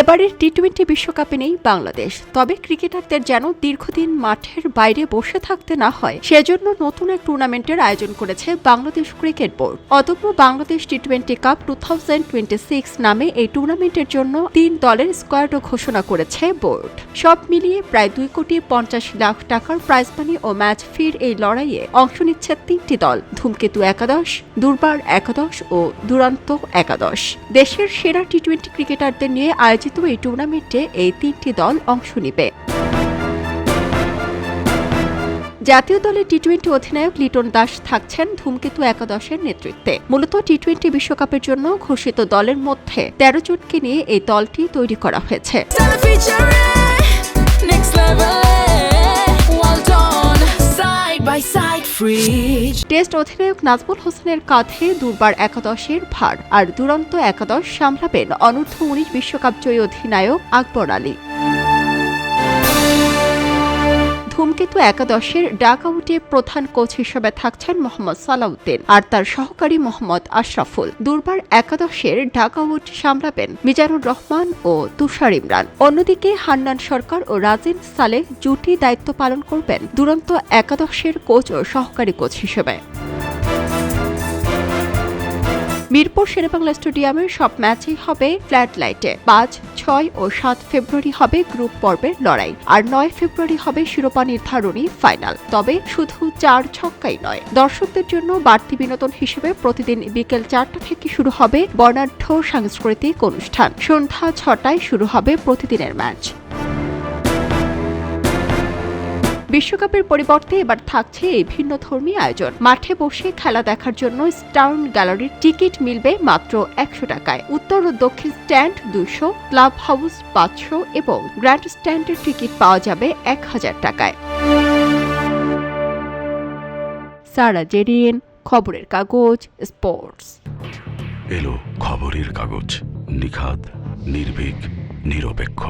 এবারের T twenty বিশ্বকাপে নেই বাংলাদেশ। তবে ক্রিকেটারদের যেন দীর্ঘদিন মাঠের বাইরে বসে থাকতে না হয়, সেজন্য নতুন এক টুর্নামেন্টের আয়োজন করেছে বাংলাদেশ ক্রিকেট বোর্ড। অদম্য Bangladesh T twenty cup two thousand twenty six নামে এই টুর্নামেন্টের জন্য তিন দলের স্কোয়াডও ঘোষণা করেছে বোর্ড। সব মিলিয়ে প্রায় দুই কোটি পঞ্চাশ লাখ টাকার প্রাইজ মানি ও ম্যাচ ফির এই লড়াইয়ে অংশ নিচ্ছে তিনটি দল, ধূমকেতু একাদশ, দুর্বার একাদশ ও দুরান্ত একাদশ। দেশের সেরা টি টোয়েন্টি ক্রিকেটারদের নিয়ে আয়োজিত এই টুর্নামেন্টে এই তিনটি দল অংশ নেবে। জাতীয় দলের টি টোয়েন্টি অধিনায়ক লিটন দাস থাকছেন ধূমকেতু একাদশের নেতৃত্বে। মূলত টি টোয়েন্টি বিশ্বকাপের জন্য ঘোষিত দলের মধ্যে তেরো জনকে নিয়ে এই দলটি তৈরি করা হয়েছে। টেস্ট অধিনায়ক নাজমুল হোসেনের কাঁধে দুর্বার একাদশের ভার আর দুরন্ত একাদশ সামলাবেন অনূর্ধ্ব উনিশ বিশ্বকাপ জয়ী অধিনায়ক আকবর আলী। ধূমকেতু একাদশের ডাক আউটে প্রধান কোচ হিসেবে থাকছেন মোহাম্মদ সালাউদ্দিন আর তার সহকারী মোহাম্মদ আশরাফুল। দুর্বার একাদশের ডাক আউট সামলাবেন মিজানুর রহমান ও তুষার ইমরান। অন্যদিকে হান্নান সরকার ও রাজিন সালেহ জুটি দায়িত্ব পালন করবেন দুরন্ত একাদশের কোচ ও সহকারী কোচ হিসেবে। মিরপুর শেরেবাংলা স্টেডিয়ামের সব ম্যাচই হবে ফ্ল্যাট লাইটে। পাঁচ, ছয় ও সাত ফেব্রুয়ারি হবে গ্রুপ পর্বের লড়াই আর নয় ফেব্রুয়ারি হবে শিরোপা নির্ধারণী ফাইনাল। তবে শুধু চার ছক্কাই নয়, দর্শকদের জন্য বাড়তি বিনোদন হিসেবে প্রতিদিন বিকেল চারটা থেকে শুরু হবে বর্ণাঢ্য সাংস্কৃতিক অনুষ্ঠান। সন্ধ্যা ছটায় শুরু হবে প্রতিদিনের ম্যাচ। বিশ্বকাপের পরিবর্তে এবার থাকছে এই ভিন্ন ধর্মী আয়োজন। মাঠে বসে খেলা দেখার জন্য স্টাউন গ্যালারির টিকিট মিলবে মাত্র একশো টাকায়। উত্তর ও দক্ষিণ স্ট্যান্ড দুশো ক্লাব হাউস পাঁচশো এবং গ্র্যান্ড স্ট্যান্ডের টিকিট পাওয়া যাবে এক হাজার টাকায়। সারা জেরিয়েন খবরের কাগজ, স্পোর্টস। এলো খবরের কাগজ। নিখাত, নির্ভীক, নিরপেক্ষ।